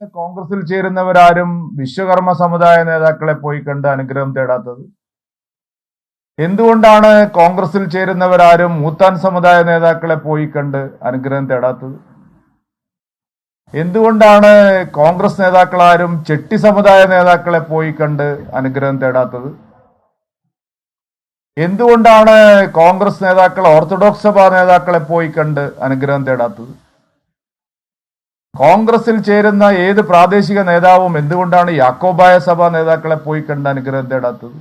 കോൺഗ്രസിൽ ചേരുന്നവരാരും വിശ്വകർമ്മ സമുദായ നേതാക്കളെ പോയി കണ്ട് അനുഗ്രഹം തേടാത്തത്? എന്തുകൊണ്ടാണ് കോൺഗ്രസിൽ ചേരുന്നവരാരും മൂത്താൻ സമുദായ നേതാക്കളെ പോയി കണ്ട് അനുഗ്രഹം തേടാത്തത്? എന്തുകൊണ്ടാണ് കോൺഗ്രസ് നേതാക്കളാരും ചെട്ടി സമുദായ നേതാക്കളെ പോയി കണ്ട് അനുഗ്രഹം തേടാത്തത്? എന്തുകൊണ്ടാണ് കോൺഗ്രസ് നേതാക്കൾ ഓർത്തഡോക്സ് സഭാ നേതാക്കളെ പോയി കണ്ട് അനുഗ്രഹം തേടാത്തത്? കോൺഗ്രസിൽ ചേരുന്ന ഏത് പ്രാദേശിക നേതാവും എന്തുകൊണ്ടാണ് യാക്കോബായ സഭാ നേതാക്കളെ പോയി കണ്ട് അനുഗ്രഹം തേടാത്തത്?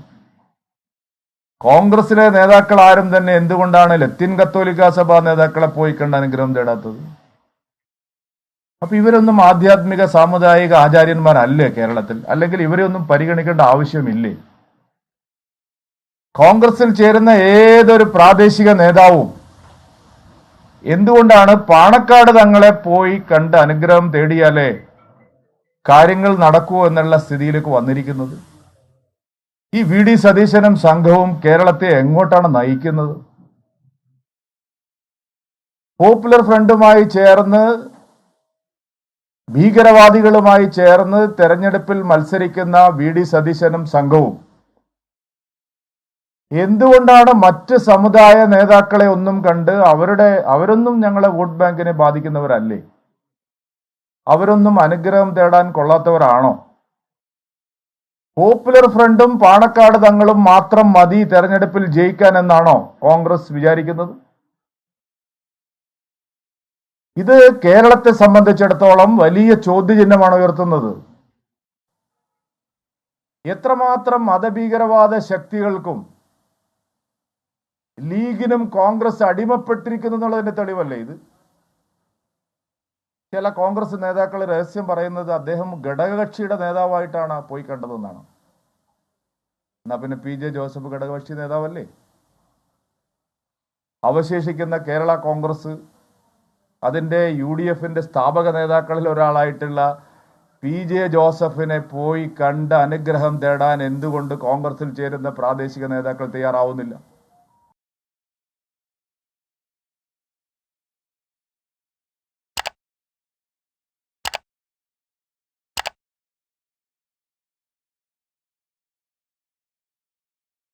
കോൺഗ്രസിലെ നേതാക്കൾ ആരും തന്നെ എന്തുകൊണ്ടാണ് ലത്തീൻ കത്തോലിക്ക സഭാ നേതാക്കളെ പോയി കണ്ട് അനുഗ്രഹം തേടാത്തത്? അപ്പൊ ഇവരൊന്നും ആധ്യാത്മിക സാമുദായിക ആചാര്യന്മാരല്ലേ കേരളത്തിൽ? അല്ലെങ്കിൽ ഇവരെ ഒന്നും പരിഗണിക്കേണ്ട ആവശ്യമില്ലേ? കോൺഗ്രസിൽ ചേരുന്ന ഏതൊരു പ്രാദേശിക നേതാവും എന്തുകൊണ്ടാണ് പാണക്കാട് തങ്ങളെ പോയി കണ്ട് അനുഗ്രഹം തേടിയാലേ കാര്യങ്ങൾ നടക്കൂ എന്നുള്ള സ്ഥിതിയിലേക്ക് വന്നിരിക്കുന്നത്? ഈ വി ഡി സതീശനും സംഘവും കേരളത്തെ എങ്ങോട്ടാണ് നയിക്കുന്നത്? പോപ്പുലർ ഫ്രണ്ടുമായി ചേർന്ന് ഭീകരവാദികളുമായി ചേർന്ന് തെരഞ്ഞെടുപ്പിൽ മത്സരിക്കുന്ന വി ഡി സതീശനും സംഘവും എന്തുകൊണ്ടാണ് മറ്റ് സമുദായ നേതാക്കളെ ഒന്നും കണ്ട് അവരുടെ അവരൊന്നും ഞങ്ങളെ വോട്ട് ബാങ്കിനെ ബാധിക്കുന്നവരല്ലേ? അവരൊന്നും അനുഗ്രഹം തേടാൻ കൊള്ളാത്തവരാണോ? പോപ്പുലർ ഫ്രണ്ടും പാണക്കാട് തങ്ങളും മാത്രം മതി തെരഞ്ഞെടുപ്പിൽ ജയിക്കാൻ എന്നാണോ കോൺഗ്രസ് വിചാരിക്കുന്നത്? ഇത് കേരളത്തെ സംബന്ധിച്ചിടത്തോളം വലിയ ചോദ്യചിഹ്നമാണ് ഉയർത്തുന്നത്. എത്രമാത്രം മതഭീകരവാദ ശക്തികൾക്കും ലീഗിനും കോൺഗ്രസ് അടിമപ്പെട്ടിരിക്കുന്നു എന്നുള്ളതിന്റെ തെളിവല്ലേ ഇത്? ചില കോൺഗ്രസ് നേതാക്കൾ രഹസ്യം പറയുന്നത് അദ്ദേഹം ഘടകകക്ഷിയുടെ നേതാവായിട്ടാണ് പോയി കണ്ടതെന്നാണ്. എന്നാ പിന്നെ പി ജെ ജോസഫ് ഘടകകക്ഷി നേതാവല്ലേ? അവശേഷിക്കുന്ന കേരള കോൺഗ്രസ് അതിന്റെ യു ഡി എഫിന്റെ സ്ഥാപക നേതാക്കളിൽ ഒരാളായിട്ടുള്ള പി ജെ ജോസഫിനെ പോയി കണ്ട് അനുഗ്രഹം തേടാൻ എന്തുകൊണ്ട് കോൺഗ്രസിൽ ചേരുന്ന പ്രാദേശിക നേതാക്കൾ തയ്യാറാവുന്നില്ല?